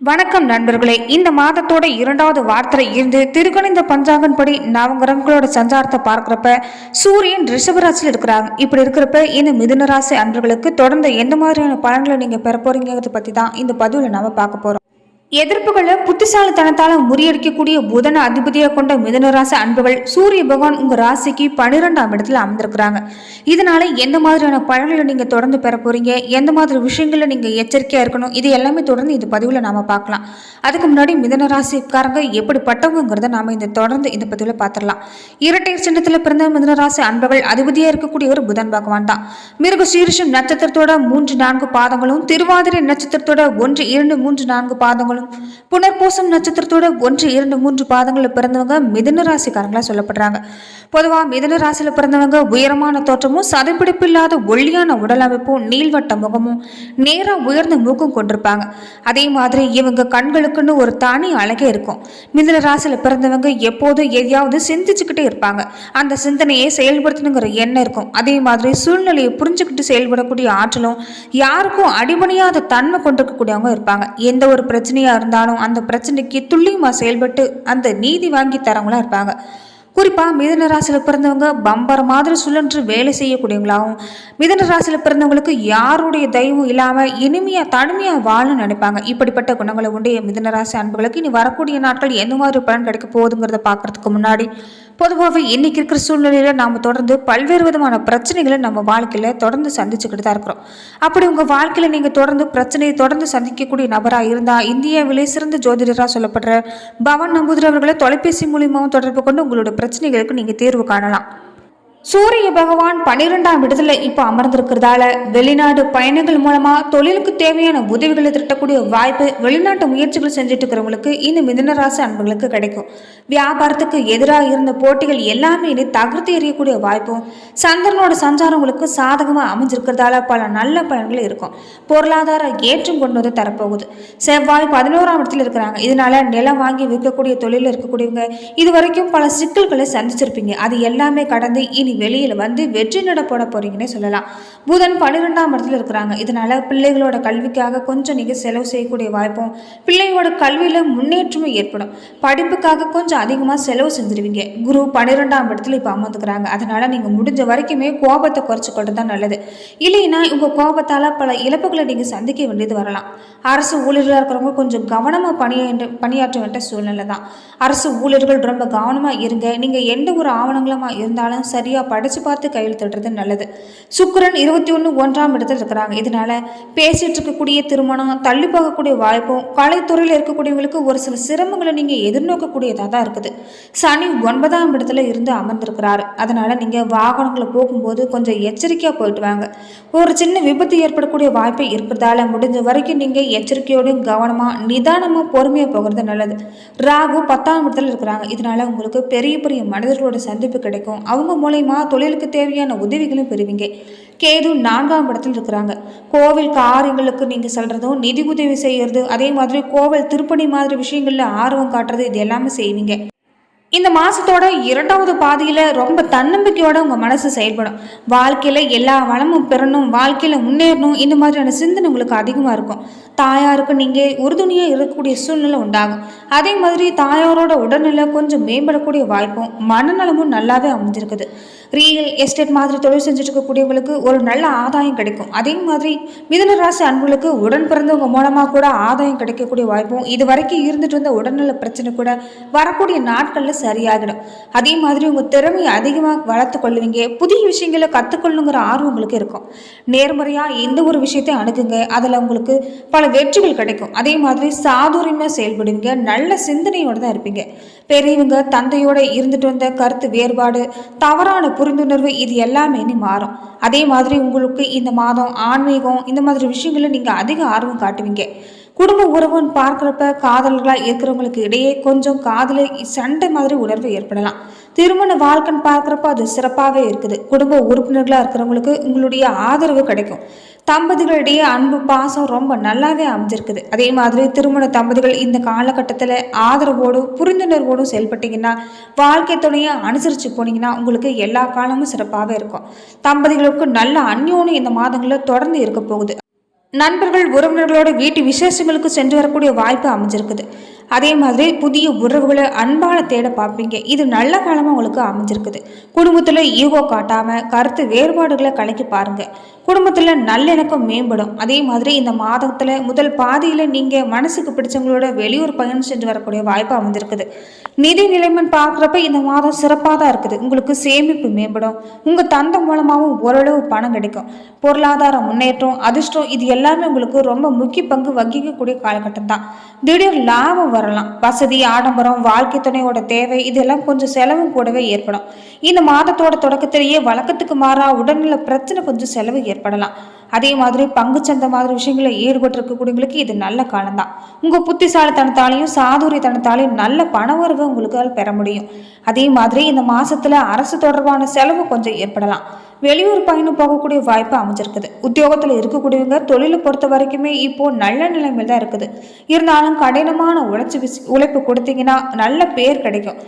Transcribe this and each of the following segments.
வணக்கம் நண்பர்களே. இந்த மாதத்தோட இரண்டாவது வார்த்தை இருந்து திருக்கணிந்த பஞ்சாங்கன்படி படி சஞ்சாரத்தை பார்க்குறப்ப சூரியன் ரிஷபராசியில் இருக்கிறாங்க. இப்படி இருக்கிறப்ப இந்த மிதுனராசி அன்பர்களுக்கு தொடர்ந்து எந்த மாதிரியான பலன்களை நீங்கள் பெற போறீங்கிறத பற்றி தான் இந்த பதிவில் நம்ம பார்க்க போகிறோம் எதிர்ப்புகளை புத்திசாலித்தனத்தால முறியடிக்கக்கூடிய புதன அதிபதியாக கொண்ட மிதனராச அன்புகள் சூரிய பகவான் உங்க ராசிக்கு பன்னிரெண்டாம் இடத்துல அமர்ந்திருக்கிறாங்க. இதனால எந்த மாதிரியான பலன்களை நீங்க தொடர்ந்து பெற போறீங்க? எந்த மாதிரி விஷயங்களில் நீங்க எச்சரிக்கையா இருக்கணும்? இது எல்லாமே தொடர்ந்து இந்த பதிவுல நாம பார்க்கலாம். அதுக்கு முன்னாடி மிதன ராசிக்காரங்க எப்படிப்பட்டவங்கிறத நாம இந்த தொடர்ந்து இந்த பதிவுல பார்த்துடலாம். இரட்டை சின்னத்துல பிறந்த மிதுன ராசி அன்பர்கள் அதிபதியா இருக்கக்கூடிய ஒரு புதன் பகவான் தான். மிருக சீரிஷம் நட்சத்திரத்தோட மூன்று நான்கு பாதங்களும் திருவாதிரை நட்சத்திரத்தோட ஒன்று இரண்டு மூன்று நான்கு பாதங்களும் புனர்பூசம் நட்சத்திரத்தோட ஒன்று இரண்டு மூன்று பாதங்களில் பிறந்தவங்க மிதன ராசிக்காரங்களா சொல்லப்படுறாங்க. பொதுவா மிதன ராசியில பிறந்தவங்க உயரமான தோற்றமும் சதைப்பிடிப்பு இல்லாத ஒல்லியான உடல் அமைப்பும் நீள்வட்ட முகமும் நேரம் உயர்ந்த மூக்கும் கொண்டிருப்பாங்க. அதே மாதிரி இவங்க கண்களுக்குன்னு ஒரு தனி அழகே இருக்கும். மிதன ராசியில பிறந்தவங்க எப்போதும் எதையாவது சிந்திச்சுக்கிட்டே இருப்பாங்க. அந்த சிந்தனையை செயல்படுத்தணுங்கிற எண்ணம் இருக்கும். அதே மாதிரி சூழ்நிலையை புரிஞ்சுக்கிட்டு செயல்படக்கூடிய ஆற்றலும் யாருக்கும் அடிபணியாத தன்மை கொண்டிருக்கக்கூடியவங்க இருப்பாங்க. எந்த ஒரு பிரச்சனையும் பிரச்சனையாக இருந்தாலும் அந்த பிரச்சனைக்கு துல்லியமாக செயல்பட்டு அந்த நீதி வாங்கி தரவங்களா இருப்பாங்க. குறிப்பாக மிதன ராசியில் பிறந்தவங்க பம்பர் மாதிரி சுழன்று வேலை செய்யக்கூடியவங்களாகவும் மிதன ராசியில் பிறந்தவங்களுக்கு யாருடைய தெய்வம் இல்லாமல் இனிமையாக தனிமையாக வாழணும்னு நினைப்பாங்க. இப்படிப்பட்ட குணங்களை உண்டைய மிதன ராசி அன்புகளுக்கு இனி வரக்கூடிய நாட்கள் எந்த மாதிரி பலன் கிடைக்க போகுதுங்கிறத பார்க்கறதுக்கு முன்னாடி பொதுவாகவே இன்னைக்கு இருக்கிற சூழ்நிலையில் நாம் தொடர்ந்து பல்வேறு விதமான பிரச்சனைகளை நம்ம வாழ்க்கையில் தொடர்ந்து சந்திச்சுக்கிட்டு தான் இருக்கிறோம். அப்படி உங்கள் வாழ்க்கையில் நீங்கள் தொடர்ந்து பிரச்சனையை தொடர்ந்து சந்திக்கக்கூடிய நபராக இருந்தால் இந்தியாவிலே சிறந்த ஜோதிடராக சொல்லப்படுற பவன் நம்பூதிரி அவர்களை தொலைபேசி மூலியமாகவும் தொடர்பு கொண்டு உங்களோட பிரச்சனைகளுக்கு நீங்கள் தீர்வு காணலாம். சூரிய பகவான் பன்னிரெண்டாம் இடத்துல இப்போ அமர்ந்திருக்கிறதால வெளிநாடு பயணங்கள் மூலமா தொழிலுக்கு தேவையான உதவிகளை திரட்டக்கூடிய வாய்ப்பு வெளிநாட்டு முயற்சிகள் செஞ்சுட்டு இருக்கிறவங்களுக்கு இந்த மிதனராசி அன்புகளுக்கு கிடைக்கும். வியாபாரத்துக்கு எதிராக இருந்த போட்டிகள் எல்லாமே இனி தகர்த்து எறியக்கூடிய வாய்ப்பும் சந்திரனோட சஞ்சாரம் உங்களுக்கு சாதகமாக அமைஞ்சிருக்கிறதால பல நல்ல பலன்கள் இருக்கும். பொருளாதார ஏற்றம் கொண்டு வந்து தரப்போகுது. செவ்வாய் பதினோராம் இடத்துல இருக்கிறாங்க. இதனால நிலம் வாங்கி விற்கக்கூடிய தொழிலில் இருக்கக்கூடியவங்க இது வரைக்கும் பல சிக்கல்களை சந்திச்சிருப்பீங்க. அது எல்லாமே கடந்து இனி வெளியில் வந்து வெற்றி நட போட போறீங்கன்னே சொல்லலாம். புதன் பன்னிரெண்டாம் இடத்துல இருக்கிறாங்க. இதனால பிள்ளைகளோட கல்விக்காக கொஞ்சம் நீங்கள் செலவு செய்யக்கூடிய வாய்ப்பும் பிள்ளையோட கல்வியில் முன்னேற்றமும் ஏற்படும். படிப்புக்காக கொஞ்சம் அதிகமாக செலவு செஞ்சிருவீங்க. குரு பன்னிரெண்டாம் இடத்துல இப்போ அமர்ந்துக்கிறாங்க. அதனால நீங்கள் முடிஞ்ச வரைக்குமே கோபத்தை குறைச்சிக்கொண்டு தான் நல்லது. இல்லைன்னா உங்கள் கோபத்தால் பல இழப்புகளை நீங்கள் சந்திக்க வேண்டியது வரலாம். அரசு ஊழியர்களாக இருக்கிறவங்க கொஞ்சம் கவனமாக பணியாற்ற பணியாற்ற வேண்டிய சூழ்நிலை தான். அரசு ஊழியர்கள் ரொம்ப கவனமாக இருங்க. நீங்கள் எந்த ஒரு ஆவணங்களுமா இருந்தாலும் சரியாக படித்து பார்த்து கையெழுத்திடுறது நல்லது. சுக்கிரன் இருபத்தி ஒன்று ஒன்றாம் இடத்துல இருக்கிறாங்க. இதனால பேசிகிட்டு இருக்கக்கூடிய திருமணம் தள்ளி போகக்கூடிய வாய்ப்பும் கலைத்துறையில் இருக்கக்கூடியவங்களுக்கு ஒரு சில சிரமங்களை நீங்கள் எதிர்நோக்கக்கூடியதாக தான் இருக்குது. சனி ஒன்பதாம் இடத்துல இருந்து அமர்ந்திருக்கிறாரு. அதனால் நீங்கள் வாகனங்களை போகும்போது கொஞ்சம் எச்சரிக்கையாக போயிட்டு வாங்க. ஒரு சின்ன விபத்து ஏற்படக்கூடிய வாய்ப்பு இருக்கிறதால முடிஞ்ச வரைக்கும் நீங்கள் எச்சரிக்கையோடையும் கவனமாக நிதானமாக பொறுமையாக போகிறது நல்லது. ராகு பத்தாம் இடத்துல இருக்கிறாங்க. இதனால உங்களுக்கு பெரிய பெரிய மனிதர்களோட சந்திப்பு கிடைக்கும். அவங்க மூலயமா தொழிலுக்கு தேவையான உதவிகளும் பெறுவீங்க. கேது நான்காம் இடத்தில் இருக்கிறாங்க. கோவில் காரியங்களுக்கு நீங்கள் சொல்கிறதும் நிதி உதவி செய்கிறது அதே மாதிரி கோவில் திருப்பணி மாதிரி விஷயங்களில் ஆர்வம் காட்டுறது இது எல்லாமே செய்வீங்க. இந்த மாதத்தோட இரண்டாவது பாதியில் ரொம்ப தன்னம்பிக்கையோட உங்கள் மனசு செயல்படும். வாழ்க்கையில் எல்லா வளமும் பெறணும் வாழ்க்கையில் முன்னேறணும் இந்த மாதிரியான சிந்தனை உங்களுக்கு அதிகமாக இருக்கும். தாயாருக்கு நீங்கள் உறுதுணையாக இருக்கக்கூடிய சூழ்நிலை உண்டாகும். அதே மாதிரி தாயாரோட உடல்நிலை கொஞ்சம் மேம்படக்கூடிய வாய்ப்பும் மனநலமும் நல்லாவே அமைஞ்சிருக்குது. ரியல் எஸ்டேட் மாதிரி தொழில் செஞ்சுட்டு இருக்கக்கூடியவங்களுக்கு ஒரு நல்ல ஆதாயம் கிடைக்கும். அதே மாதிரி மிதன ராசி அன்புகளுக்கு உடன் பிறந்தவங்க மூலமாக கூட ஆதாயம் கிடைக்கக்கூடிய வாய்ப்பும் இது வரைக்கும் இருந்துட்டு இருந்த உடல்நல பிரச்சனை கூட வரக்கூடிய நாட்களில் சரியாகிடும். அதே மாதிரி உங்கள் திறமையை அதிகமாக வளர்த்து கொள்ளுவீங்க. புதிய விஷயங்களை கற்றுக்கொள்ளுங்கிற ஆர்வம் உங்களுக்கு இருக்கும். நேர்மறையாக எந்த ஒரு விஷயத்தையும் அணுகுங்க. அதில் உங்களுக்கு பல வெற்றிகள் கிடைக்கும். அதே மாதிரி சாதுரியமாக செயல்படுவீங்க. நல்ல சிந்தனையோடு தான் இருப்பீங்க. பெரியவங்க தந்தையோட இருந்துட்டு வந்த கருத்து வேறுபாடு தவறான புரிந்துணர்வு இது எல்லாமே நீ மாறும். அதே மாதிரி உங்களுக்கு இந்த மாதம் ஆன்மீகம் இந்த மாதிரி விஷயங்களில் நீங்கள் அதிக ஆர்வம் காட்டுவீங்க. குடும்ப உறவுன்னு பார்க்குறப்ப காதல்களாக இருக்கிறவங்களுக்கு இடையே கொஞ்சம் காதல சண்டை மாதிரி உணர்வு ஏற்படலாம். திருமண வாழ்க்கைன்னு பார்க்குறப்ப அது சிறப்பாகவே இருக்குது. குடும்ப உறுப்பினர்களாக இருக்கிறவங்களுக்கு உங்களுடைய ஆதரவு கிடைக்கும். தம்பதிகளிடையே அன்பு பாசம் ரொம்ப நல்லாவே அமைஞ்சிருக்குது. அதே மாதிரி திருமண தம்பதிகள் இந்த காலகட்டத்தில் ஆதரவோடும் புரிந்துணர்வோடும் செயல்பட்டீங்கன்னா வாழ்க்கை துணையை அனுசரித்து போனீங்கன்னா உங்களுக்கு எல்லா காலமும் சிறப்பாகவே இருக்கும். தம்பதிகளுக்கு நல்ல அந்யோன்யம் இந்த மாதங்களில் தொடர்ந்து இருக்க போகுது. நண்பர்கள் உறவினர்களோட வீட்டு விசேஷங்களுக்கு சென்று வரக்கூடிய வாய்ப்பு அமைஞ்சிருக்குது. அதே மாதிரி புதிய உறவுகளை அன்பால தேட பார்ப்பீங்க. இது நல்ல காலமாக உங்களுக்கு அமைஞ்சிருக்குது. குடும்பத்தில் ஈகோ காட்டாமல் கருத்து வேறுபாடுகளை கலக்கி பாருங்கள் குடும்பத்தில் நல்லிணக்கம் மேம்படும். அதே மாதிரி இந்த மாதத்தில் முதல் பாதியில் நீங்கள் மனசுக்கு பிடிச்சவங்களோட வெளியூர் பயணம் சென்று வரக்கூடிய வாய்ப்பு அமைஞ்சிருக்குது. நிதி நிலைமன் பார்க்குறப்ப இந்த மாதம் சிறப்பாக தான் இருக்குது. உங்களுக்கு சேமிப்பு மேம்படும். உங்கள் தந்தை மூலமாகவும் ஓரளவு பணம் கிடைக்கும். பொருளாதார முன்னேற்றம் அதிர்ஷ்டம் இது எல்லாமே உங்களுக்கு ரொம்ப முக்கிய பங்கு வகிக்கக்கூடிய காலகட்டம் தான். திடீர் லாபம் வரலாம். வசதி ஆடம்பரம் வாழ்க்கை துணையோட தேவை இதெல்லாம் கொஞ்சம் செலவும் கூடவே ஏற்படும். இந்த மாதத்தோட தொடக்கத்திலேயே வழக்கத்துக்கு மாறா உடல்நல பிரச்சனை கொஞ்சம் செலவு ஏற்படலாம். அதே மாதிரி பங்குச்சந்தை மாதிரி விஷயங்களில் ஈடுபட்டு இருக்கக்கூடியவங்களுக்கு இது நல்ல காலம்தான். உங்கள் புத்திசாலித்தனத்தாலையும் சாதுரியத்தனத்தாலையும் நல்ல பண உறவு உங்களுக்கு பெற முடியும். அதே மாதிரி இந்த மாசத்துல அரசு தொடர்பான செலவு கொஞ்சம் ஏற்படலாம். வெளியூர் பயணம் போகக்கூடிய வாய்ப்பு அமைஞ்சிருக்குது. உத்தியோகத்தில் இருக்கக்கூடியவங்க தொழிலை பொறுத்த வரைக்குமே இப்போ நல்ல நிலைமையில் தான் இருக்குது. இருந்தாலும் கடினமான உழைச்சி விசி உழைப்பு கொடுத்தீங்கன்னா நல்ல பேர் கிடைக்கும்.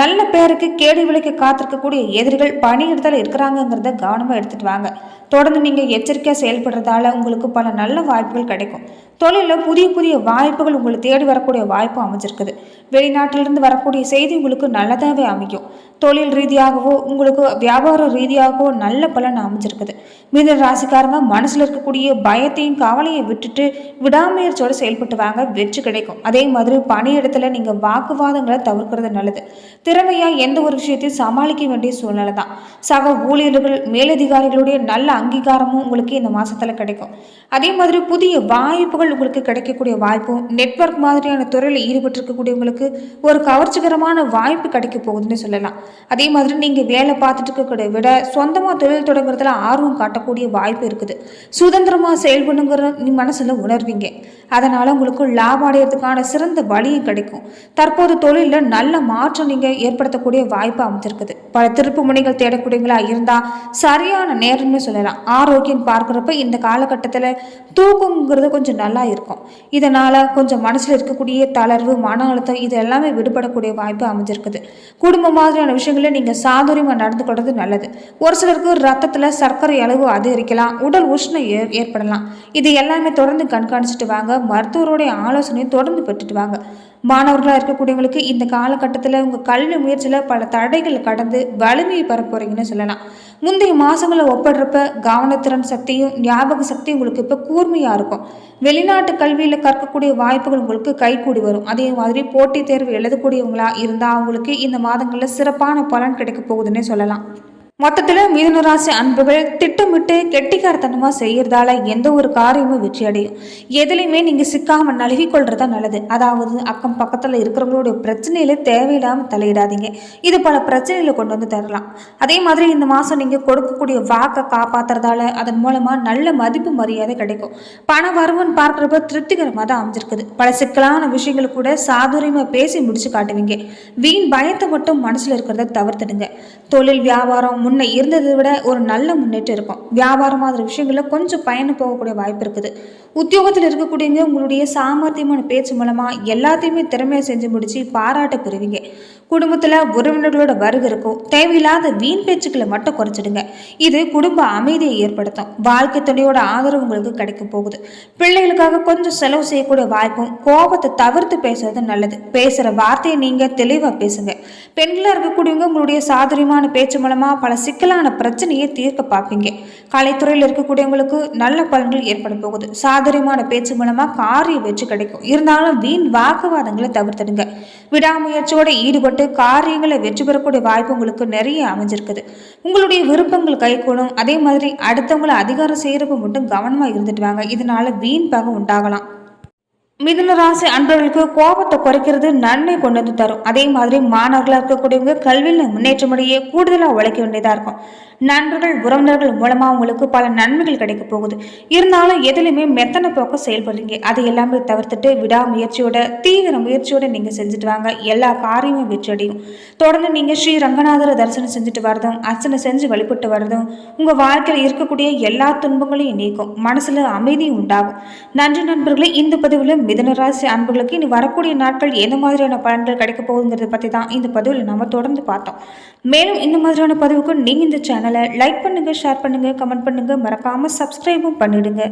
நல்ல பேருக்கு கேடு விலைக்கு காத்திருக்கக்கூடிய எதிரிகள் பணியிடத்தில் இருக்கிறாங்கங்கிறத கவனமாக எடுத்துகிட்டு வாங்க. தொடர்ந்து நீங்கள் எச்சரிக்கையாக செயல்படுறதால உங்களுக்கு பல நல்ல வாய்ப்புகள் கிடைக்கும். தொழிலில் புதிய புதிய வாய்ப்புகள் உங்களை தேடி வரக்கூடிய வாய்ப்பு அமைஞ்சிருக்குது. வெளிநாட்டிலிருந்து வரக்கூடிய செய்தி உங்களுக்கு நல்லதாகவே அமைக்கும் தொழில் ரீதியாகவோ உங்களுக்கு வியாபார ரீதியாகவோ நல்ல பலன் அமைஞ்சிருக்குது. மீன ராசிக்காரங்க மனசில் இருக்கக்கூடிய பயத்தையும் கவலையை விட்டுட்டு விடாமுயற்சியோடு செயல்பட்டு வாங்க வெற்றி கிடைக்கும். அதே மாதிரி பணியிடத்தில் நீங்கள் வாக்குவாதங்களை தவிர்க்கிறது நல்லது. திறமையாக எந்த ஒரு விஷயத்தையும் சமாளிக்க வேண்டிய சூழ்நிலை தான். சக ஊழியர்கள் மேலதிகாரிகளுடைய நல்ல அங்கீகாரமும் உங்களுக்கு இந்த மாதத்தில் கிடைக்கும். அதே மாதிரி புதிய வாய்ப்புகள் உங்களுக்கு கிடைக்கக்கூடிய வாய்ப்பும் நெட்ஒர்க் மாதிரியான துறையில் ஈடுபட்டிருக்கக்கூடியவங்களுக்கு ஒரு கவர்ச்சிகரமான வாய்ப்பு கிடைக்க போகுதுன்னு சொல்லலாம். அதே மாதிரி நீங்கள் வேலை பார்த்துட்டு இருக்கக்கூடிய விட சொந்தமாக தொழில் தொடங்குறதுல ஆர்வம் காட்டக்கூடிய வாய்ப்பு இருக்குது. சுதந்திரமாக செயல்படுங்கிற நீ மனசில் உணர்வீங்க. அதனால் உங்களுக்கு லாபம் அடையிறதுக்கான சிறந்த வழியும் கிடைக்கும். தற்போது தொழிலில் நல்ல மாற்றம் நீங்கள் ஏற்படுத்தக்கூடிய வாய்ப்பு அமைஞ்சிருக்குது. பல திருப்பு முனைகள் தேடக்கூடியவங்களா இருந்தால் சரியான நேரம்னு சொல்லலாம். ஆரோக்கியம் பார்க்குறப்ப இந்த காலகட்டத்தில் தூக்கங்கிறது கொஞ்சம் நல்லா இருக்கும். இதனால் கொஞ்சம் மனசில் இருக்கக்கூடிய தளர்வு மன அழுத்தம் இது எல்லாமே விடுபடக்கூடிய வாய்ப்பு அமைஞ்சிருக்குது. குடும்பம் மாதிரியான விஷயங்களில் நீங்கள் சாதுரியமாக நடந்து கொள்வது நல்லது. ஒரு சிலருக்கு ரத்தத்தில் சர்க்கரை அளவு அதிகரிக்கலாம் உடல் உஷ்ணம் ஏ ஏற்படலாம். இது எல்லாமே தொடர்ந்து கண்காணிச்சுட்டு வாங்க மருத்துவருடைய ஆலோசனையை தொடர்ந்து பெற்றுட்டு வாங்க. மாணவர்களாக இருக்கக்கூடியவங்களுக்கு இந்த காலகட்டத்தில் உங்கள் கல்வி முயற்சியில் பல தடைகள் கடந்து வலிமையை பெற போகிறீங்கன்னு சொல்லலாம். முந்தைய மாதங்களை ஒப்பிடுறப்ப கவனத்திறன் சக்தியும் ஞாபக சக்தியும் உங்களுக்கு இப்போ கூர்மையாக இருக்கும். வெளிநாட்டு கல்வியில் கற்கக்கூடிய வாய்ப்புகள் உங்களுக்கு கைகூடி வரும். அதே மாதிரி போட்டித் தேர்வு எழுதக்கூடியவங்களா இருந்தால் அவங்களுக்கு இந்த மாதங்களில் சிறப்பான பலன் கிடைக்க போகுதுன்னே சொல்லலாம். மொத்தத்தில் மிதுனராசி அன்புகள் திட்டமிட்டு கெட்டிக்காரத்தனமாக செய்கிறதால எந்த ஒரு காரியமும் வெற்றி அடையும். எதுலையுமே நீங்கள் சிக்காமல் நழுகி கொள்றதா நல்லது. அதாவது அக்கம் பக்கத்தில் இருக்கிறவங்களுடைய பிரச்சனையில தேவையில்லாமல் தலையிடாதீங்க. இது பல பிரச்சனைகளை கொண்டு வந்து தரலாம். அதே மாதிரி இந்த மாதம் நீங்கள் கொடுக்கக்கூடிய வாக்கை காப்பாற்றுறதால அதன் மூலமாக நல்ல மதிப்பு மரியாதை கிடைக்கும். பண வரவுன்னு பார்க்குறப்ப திருப்திகரமாக தான் அமைஞ்சிருக்குது. பல சிக்கலான விஷயங்கள் கூட சாதுரியமாக பேசி முடிச்சு காட்டுவீங்க. வீண் பயத்தை மட்டும் மனசில் இருக்கிறத தவிர்த்துடுங்க. தொழில் வியாபாரம் முன்னே இருந்ததை விட ஒரு நல்ல முன்னேற்றம் இருக்கும். வியாபாரம் மாதிரி விஷயங்களில் கொஞ்சம் பயணம் போகக்கூடிய வாய்ப்பு இருக்குது. உத்தியோகத்தில் இருக்கக்கூடியவங்க உங்களுடைய சாமர்த்தியமான பேச்சு மூலமாக எல்லாத்தையுமே திறமையை செஞ்சு முடிச்சு பாராட்ட பெறுவீங்க. குடும்பத்தில் உறவினர்களோட வருகை இருக்கும். தேவையில்லாத வீண் பேச்சுக்களை மட்டும் குறைச்சிடுங்க. இது குடும்ப அமைதியை ஏற்படுத்தும். வாழ்க்கை துணையோட ஆதரவு உங்களுக்கு கிடைக்க போகுது. பிள்ளைகளுக்காக கொஞ்சம் செலவு செய்யக்கூடிய வாய்ப்பும் கோபத்தை தவிர்த்து பேசுறது நல்லது. பேசுகிற வார்த்தையை நீங்கள் தெளிவாக பேசுங்க. பெண்களாக இருக்கக்கூடியவங்க உங்களுடைய சாதுரியமான பேச்சு மூலமாக பல சிக்கலான பிரச்சனையை தீர்க்க பார்ப்பீங்க. கலைத்துறையில் இருக்கக்கூடியவங்களுக்கு நல்ல பலன்கள் ஏற்பட போகுது. சாதுரியமான பேச்சு மூலமாக காரிய வெற்றி கிடைக்கும். இருந்தாலும் வீண் வாக்குவாதங்களை தவிர்த்துடுங்க. விடாமுயற்சியோடு ஈடுபட்டு காரியங்களை வெற்றி பெறக்கூடிய வாய்ப்பு உங்களுக்கு நிறைய அமைஞ்சிருக்குது. உங்களுடைய விருப்பங்கள் கைகூடும். அதே மாதிரி அடுத்தவங்களை அதிகாரம் செய்கிறப்ப மட்டும் கவனமாக இருந்துட்டு வாங்க. இதனால வீண் பகை உண்டாகலாம். மிதுனராசி அன்பர்களுக்கு கோபத்தை குறைக்கிறது நன்மை கொண்டு வந்து தரும். அதே மாதிரி மாணவர்களாக இருக்கக்கூடியவங்க கல்வியில் முன்னேற்றமுடையே கூடுதலாக உழைக்க வேண்டியதாக இருக்கும். நண்பர்கள் உறவினர்கள் மூலமாக உங்களுக்கு பல நன்மைகள் கிடைக்க போகுது. இருந்தாலும் எதுலையுமே மெத்தனை போக்க செயல்படுறீங்க. அதை எல்லாமே தவிர்த்துட்டு விடாமுயற்சியோட தீவிர முயற்சியோட நீங்கள் செஞ்சுட்டு வாங்க. எல்லா காரியமும் வெற்றியடையும் தொடர்ந்து நீங்கள் ஸ்ரீ ரங்கநாதரை தரிசனம் செஞ்சுட்டு வரதும் அர்ச்சனை செஞ்சு வழிபட்டு வரதும் உங்கள் வாழ்க்கையில் இருக்கக்கூடிய எல்லா துன்பங்களையும் நீக்கும். மனசில் அமைதியும் உண்டாகும். நன்றி நண்பர்களே இந்த பதிவில் மிதனராசி அன்புகளுக்கு இனி வரக்கூடிய நாட்கள் எந்த மாதிரியான பலன்கள் கிடைக்க போகுங்கிறத பற்றி தான் இந்த பதிவில் நம்ம தொடர்ந்து பார்த்தோம். மேலும் இந்த மாதிரியான பதிவுக்கு நீங்கள் இந்த சேனலை லைக் பண்ணுங்கள் ஷேர் பண்ணுங்கள் கமெண்ட் பண்ணுங்கள் மறக்காமல் சப்ஸ்கிரைபும் பண்ணிவிடுங்க